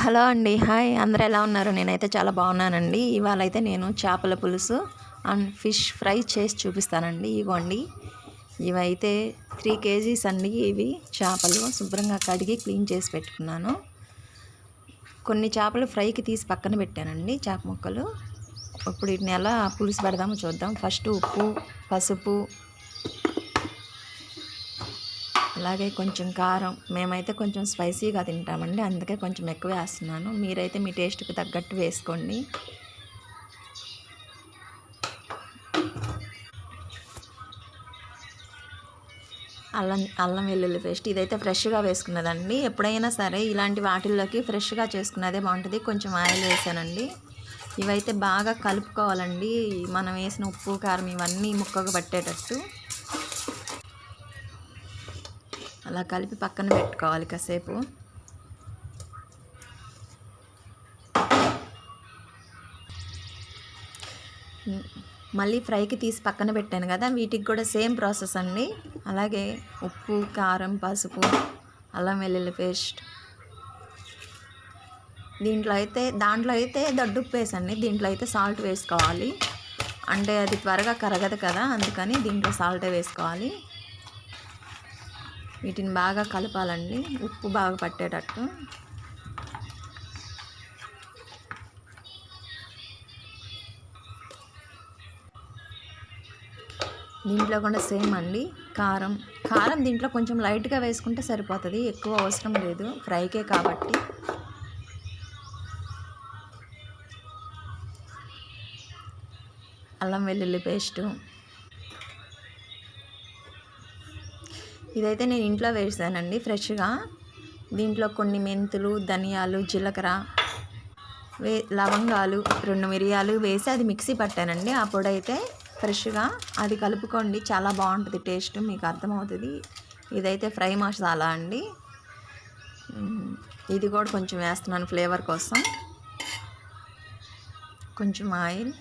Hello అండి. Hi. అందరూ ఎలా ఉన్నారు? నేనైతే చాలా బాగున్నానండి. ఇవాళ అయితే నేను చేపల పులుసు అండ్ ఫిష్ ఫ్రై చేసి చూపిస్తానండి. ఇవ్వండి. ఇవైతే త్రీ కేజీస్ అండి ఇవి. చేపలు శుభ్రంగా కడిగి క్లీన్ చేసి పెట్టుకున్నాను. కొన్ని చేపలు ఫ్రైకి తీసి పక్కన పెట్టానండి చేప ముక్కలు. ఇప్పుడు వీటిని ఎలా పులుసు పెడదామో చూద్దాం. ఫస్ట్ ఉప్పు పసుపు అలాగే కొంచెం కారం మేమైతే కొంచెం స్పైసీగా తింటామండి. అందుకే కొంచెం ఎక్కువ వేస్తున్నాను. మీరైతే మీ టేస్ట్కి తగ్గట్టు వేసుకోండి. అల్లం అల్లం వెల్లుల్లి పేస్ట్ ఇదైతే ఫ్రెష్గా వేసుకున్నదండి. ఎప్పుడైనా సరే ఇలాంటి వాటిల్లోకి ఫ్రెష్గా చేసుకున్నదే బాగుంటుంది. కొంచెం ఆయిల్ వేసానండి. ఇవైతే బాగా కలుపుకోవాలండి. మనం వేసిన ఉప్పు కారం ఇవన్నీ ముక్కకు పట్టేటట్టు. అలా కలిపి పక్కన పెట్టుకోవాలి కాసేపు. మళ్ళీ ఫ్రైకి తీసి పక్కన పెట్టాను కదా వీటికి కూడా సేమ్ ప్రాసెస్ అండి. అలాగే ఉప్పు కారం పసుపు అల్లం వెల్లుల్లి పేస్ట్. దీంట్లో అయితే దాంట్లో అయితే దడ్డుప్పు వేసండి. దీంట్లో అయితే సాల్ట్ వేసుకోవాలి. అంటే అది త్వరగా కరగదు కదా అందుకని దీంట్లో సాల్టే వేసుకోవాలి. వీటిని బాగా కలపాలండి. ఉప్పు బాగా పట్టేటట్టు. దీంట్లో కూడా సేమ్ అండి. కారం. కారం దీంట్లో కొంచెం లైట్గా వేసుకుంటే సరిపోతుంది. ఎక్కువ అవసరం లేదు. ఫ్రైకే కాబట్టి. అల్లం వెల్లుల్లి పేస్టు. ఇదైతే నేను ఇంట్లో వేసానండి ఫ్రెష్గా. దీంట్లో కొన్ని మెంతులు ధనియాలు జీలకర్ర వే లవంగాలు రెండు మిరియాలు వేసి అది మిక్సీ పట్టానండి. ఆ పొడి అయితే ఫ్రెష్గా. అది కలుపుకోండి చాలా బాగుంటుంది టేస్ట్ మీకు అర్థమవుతుంది. ఇదైతే ఫ్రై మసాలా అండి. ఇది కూడా కొంచెం వేస్తున్నాను ఫ్లేవర్ కోసం. కొంచెం ఆయిల్.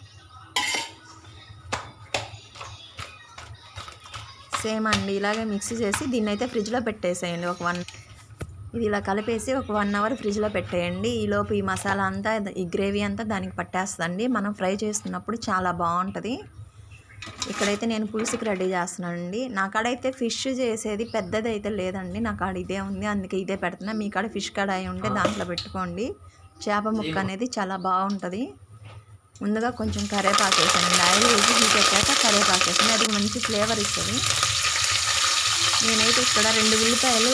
సేమ్ అండి ఇలాగే మిక్సీ చేసి దీన్ని అయితే ఫ్రిడ్జ్లో పెట్టేసేయండి. ఒక వన్ ఇది ఇలా కలిపేసి ఒక వన్ అవర్ ఫ్రిడ్జ్లో పెట్టేయండి. ఈలోపు ఈ మసాలా అంతా ఈ గ్రేవీ అంతా దానికి పట్టేస్తుందండి. మనం ఫ్రై చేసుకున్నప్పుడు చాలా బాగుంటుంది. ఇక్కడైతే నేను పులుసుకి రెడీ చేస్తున్నానండి. నా కాడైతే ఫిష్ చేసేది పెద్దది అయితే లేదండి. నా కాడ ఇదే ఉంది. అందుకే ఇదే పెడుతున్నా. మీ కాడ ఫిష్ కడాయి ఉంటే దాంట్లో పెట్టుకోండి. చేప ముక్క అనేది చాలా బాగుంటుంది. ముందుగా కొంచెం కరేపాకు వేసాను ఆయిల్ వేసి హీట్ ఎక్కాక కరేపాకు వేసాను. అది మంచి ఫ్లేవర్ ఇస్తుంది. నేనైతే ఇక్కడ రెండు ఉల్లిపాయలు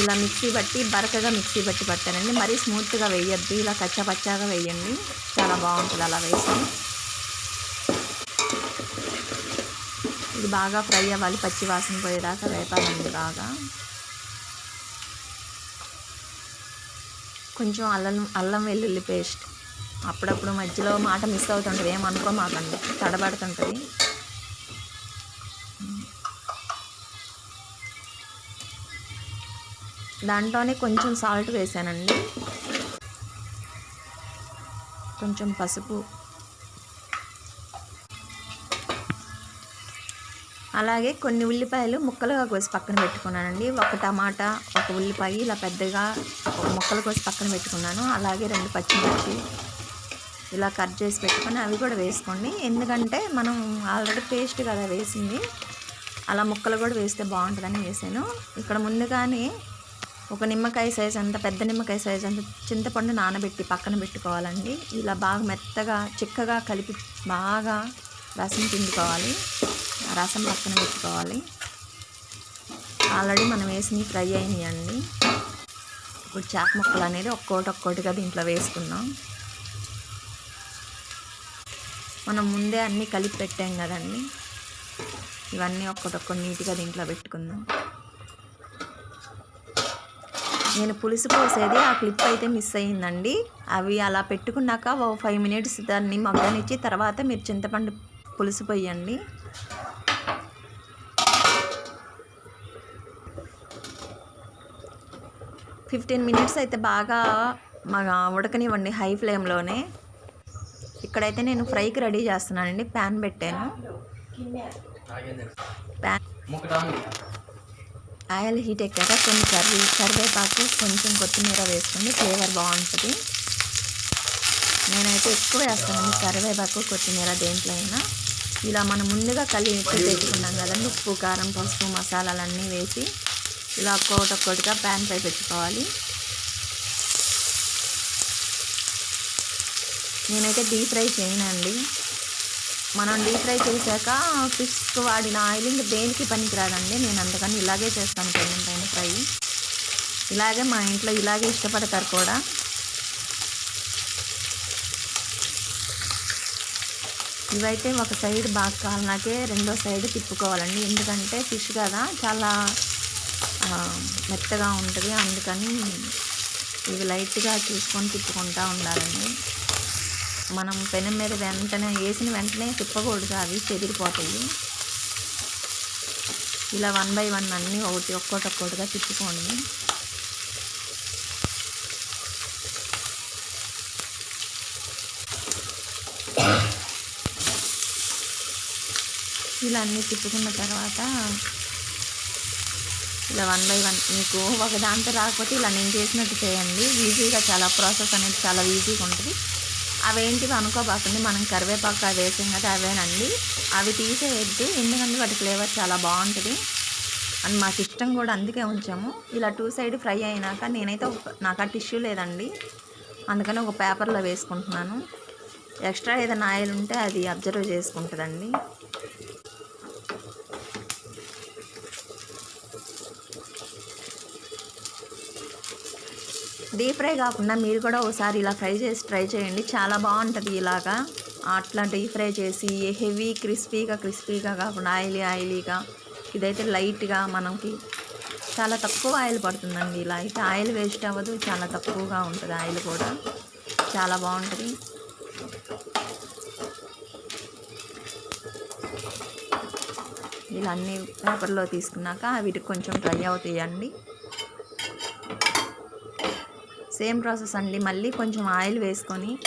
ఇలా మిక్సీ బట్టి బరకగా మిక్సీ బట్టి పట్టానండి. మరీ స్మూత్గా వేయద్దు. ఇలా కచ్చపచ్చాగా వేయండి. చాలా బాగుంటుంది అలా వేసి ఇది బాగా ఫ్రై అవ్వాలి. పచ్చి వాసన పోయేదాకా వేపాలండి బాగా. కొంచెం అల్లం అల్లం వెల్లుల్లి పేస్ట్. అప్పుడప్పుడు మధ్యలో మాట మిస్ అవుతుంటుంది. ఏమనుకోమాకండి. తడబడుతుంటుంది. దాంట్లోనే కొంచెం సాల్ట్ వేసానండి. కొంచెం పసుపు. అలాగే కొన్ని ఉల్లిపాయలు ముక్కలుగా కోసి పక్కన పెట్టుకున్నానండి. ఒక టమాటా ఒక ఉల్లిపాయ ఇలా పెద్దగా ముక్కలు కోసి పక్కన పెట్టుకున్నాను. అలాగే రెండు పచ్చిమిర్చి ఇలా కట్ చేసి పెట్టుకొని అవి కూడా వేసుకోండి. ఎందుకంటే మనం ఆల్రెడీ పేస్ట్ కదా వేసింది. అలా ముక్కలు కూడా వేస్తే బాగుంటుందని వేసాను. ఇక్కడ ముందుగానే ఒక నిమ్మకాయ సైజ్ అంత పెద్ద నిమ్మకాయ సైజ్ అంత చింతపండు నానబెట్టి పక్కన పెట్టుకోవాలండి. ఇలా బాగా మెత్తగా చిక్కగా కలిపి బాగా రసం పిండుకోవాలి. రసం పక్కన పెట్టుకోవాలి. ఆల్రెడీ మనం వేసినవి ఫ్రై అయినాయండి ఇప్పుడు చేప ముక్కలు అనేది ఒక్కోటి ఒక్కోటిగా దీంట్లో వేసుకుందాం. మనం ముందే అన్నీ కలిపి పెట్టాం కదండి. ఇవన్నీ ఒక్కటొక్కటి నీట్గా దీంట్లో పెట్టుకుందాం. నేను పులుసు పోసేది ఆ క్లిప్ అయితే మిస్ అయ్యిందండి. అవి అలా పెట్టుకున్నాక ఓ ఫైవ్ మినిట్స్ దాన్ని మగ్గనిచ్చి తర్వాత మీరు చింతపండు పులుసు పోయండి. ఫిఫ్టీన్ మినిట్స్ అయితే బాగా మా ఉడకనివ్వండి హై ఫ్లేమ్లోనే. ఇక్కడైతే నేను ఫ్రైకి రెడీ చేస్తున్నానండి. ప్యాన్ పెట్టాను. ప్యాన్ ఆయిల్ హీట్ ఎక్కాక కొన్ని కర్రీ కరివేపాకు కొంచెం కొత్తిమీర వేసుకోండి ఫ్లేవర్ బాగుంటుంది. నేనైతే ఎక్కువ వేస్తానండి కరివేపాకు కొత్తిమీర దేంట్లో అయినా. ఇలా మనం ముందుగా కలిపి పెట్టుకున్నాం కదండి ఉప్పు కారం పసుపు మసాలాలన్నీ వేసి ఇలా ఒక్కొక్కటి ఒక్కొక్కటిగా ప్యాన్ పై పెట్టుకోవాలి. నేనైతే డీప్ ఫ్రై చేయనండి. మనం డీప్ ఫ్రై చేశాక ఫిష్కి వాడిన ఆయిల్ ఇంకా దేనికి పనికిరాదండి? నేను అందుకని ఇలాగే చేస్తాను పెళ్ళిన పైన ఫ్రై. ఇలాగే మా ఇంట్లో ఇలాగే ఇష్టపడతారు కూడా. ఇవైతే ఒక సైడ్ బాగా కాలనాకే రెండో సైడ్ తిప్పుకోవాలండి. ఎందుకంటే ఫిష్ కదా చాలా మెత్తగా ఉంటుంది. అందుకని ఇవి లైట్గా చూసుకొని తిప్పుకుంటూ ఉండాలండి. మనం పెనం మీద వెంటనే వేసిన వెంటనే తిప్పకూడదు. అవి చెదిరిపోతాయి. ఇలా వన్ బై వన్ అన్నీ ఒకటి ఒక్కోటి ఒక్కోటిగా తిప్పుకోండి. ఇలా అన్నీ తిప్పుకున్న తర్వాత ఇలా వన్ బై వన్ మీకు ఒక దాంతో రాకపోతే ఇలా నేను చేసినట్టు చేయండి. ఈజీగా చాలా ప్రాసెస్ అనేది చాలా ఈజీగా ఉంటుంది. అవేంటివి అనుకోబాకండి. మనం కరివేపాకు అవి వేసాం కదా అవేనండి. అవి తీసేయద్దు. ఎందుకంటే వాటి ఫ్లేవర్ చాలా బాగుంటుంది. అండ్ మాకు ఇష్టం కూడా అందుకే ఉంచాము. ఇలా టూ సైడ్ ఫ్రై అయినాక నేనైతే ఒక- నాకు ఆ టిష్యూ లేదండి. అందుకని ఒక పేపర్లో వేసుకుంటున్నాను. ఎక్స్ట్రా ఏదైనా ఆయిల్ ఉంటే అది అబ్జర్వ్ చేసుకుంటుందండి. డీప్ ఫ్రై కాకుండా మీరు కూడా ఒకసారి ఇలా ఫ్రై చేసి ట్రై చేయండి. చాలా బాగుంటుంది ఇలాగా. అట్లా డీప్ ఫ్రై చేసి హెవీ క్రిస్పీగా క్రిస్పీగా కాకుండా ఆయిలీ ఆయిలీగా ఇదైతే లైట్గా మనకి చాలా తక్కువ ఆయిల్ పడుతుందండి ఇలా. అయితే ఆయిల్ వేస్ట్ అవ్వదు చాలా తక్కువగా ఉంటుంది ఆయిల్ కూడా. చాలా బాగుంటుంది. ఇలా అన్ని పేపర్లో తీసుకున్నాక వీటికి కొంచెం డ్రై అవుతాయండి. సేమ్ ప్రాసెస్ అండి. మళ్ళీ కొంచెం ఆయిల్ వేసుకొని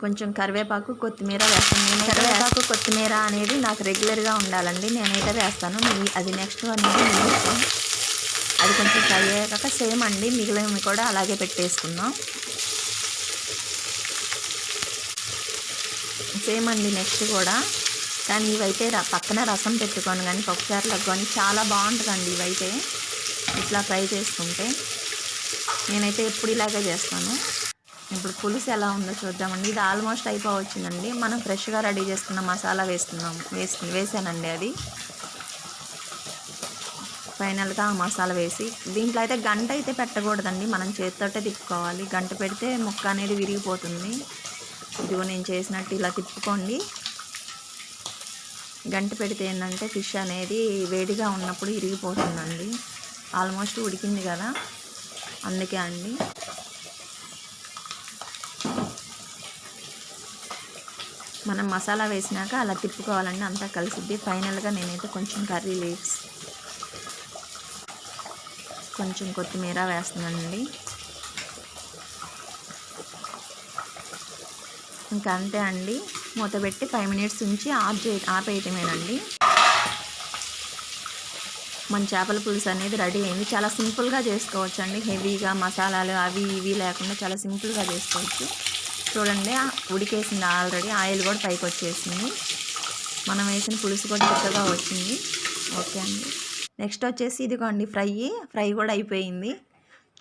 కొంచెం కరివేపాకు కొత్తిమీర వేస్తాను. నేను కరివేపాకు కొత్తిమీర అనేది నాకు రెగ్యులర్గా ఉండాలండి. నేనైతే వేస్తాను. అది నెక్స్ట్ అనేది. అది కొంచెం ఫ్రై అయ్యాక సేమ్ అండి. మిగిలినవి కూడా అలాగే పెట్టేసుకుందాం. సేమ్ అండి నెక్స్ట్ కూడా. కానీ ఇవైతే ర- పక్కన రసం పెట్టుకొని కానీ పప్పుచారులకు కానీ చాలా బాగుంటుందండి ఇవైతే. ఇట్లా ఫ్రై చేసుకుంటే. నేనైతే ఎప్పుడు ఇలాగే చేస్తాను. ఇప్పుడు పులుసు ఎలా ఉందో చూద్దామండి. ఇది ఆల్మోస్ట్ అయిపోవచ్చిందండి. మనం ఫ్రెష్గా రెడీ చేసుకున్న మసాలా వేస్తున్నాం. వేసుకుని వేసానండి అది. ఫైనల్గా ఆ మసాలా వేసి దీంట్లో అయితే గంట అయితే పెట్టకూడదండి. మనం చేతితోటే తిప్పుకోవాలి. గంట పెడితే ముక్క అనేది విరిగిపోతుంది. ఇదిగో నేను చేసినట్టు ఇలా తిప్పుకోండి. గంట పెడితే ఏంటంటే ఫిష్ అనేది వేడిగా ఉన్నప్పుడు ఇరిగిపోతుందండి. ఆల్మోస్ట్ ఉడికింది కదా. అందుకే అండి. మనం మసాలా వేసినాక అలా తిప్పుకోవాలండి అంతా కలిసిద్ది. ఫైనల్గా నేనైతే కొంచెం కర్రీ లీవ్స్ కొంచెం కొత్తిమీర వేస్తున్నానండి. ఇంకా అంతే అండి. మూత పెట్టి ఫైవ్ మినిట్స్ ఉంచి ఆఫ్ చే ఆపేయటమేనండి. మన చేపల పులుసు అనేది రెడీ అయింది. చాలా సింపుల్గా చేసుకోవచ్చు అండి హెవీగా మసాలాలు అవి ఇవి లేకుండా చాలా సింపుల్గా చేసుకోవచ్చు. చూడండి ఉడికేసింది ఆల్రెడీ. ఆయిల్ కూడా పైకి వచ్చేసింది. మనం వేసిన పులుసు కూడా చక్కగా వచ్చింది. ఓకే అండి. నెక్స్ట్ వచ్చేసి ఇదిగోండి ఫ్రై. ఫ్రై కూడా అయిపోయింది.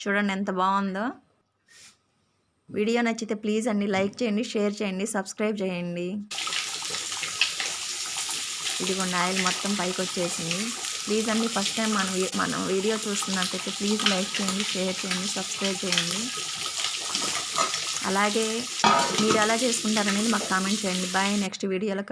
చూడండి ఎంత బాగుందో. వీడియో నచ్చితే ప్లీజ్ అండి లైక్ చేయండి షేర్ చేయండి సబ్స్క్రైబ్ చేయండి. ఇదిగోండి ఆయిల్ మొత్తం పైకి వచ్చేసింది. ప్లీజ్ అండి ఫస్ట్ టైం మన మనం వీడియో చూస్తున్నట్టయితే ప్లీజ్ లైక్ చేయండి షేర్ చేయండి సబ్స్క్రైబ్ చేయండి. అలాగే మీరు ఎలా చేసుకుంటారనేది మాకు కామెంట్ చేయండి. బాయ్ నెక్స్ట్ వీడియోలో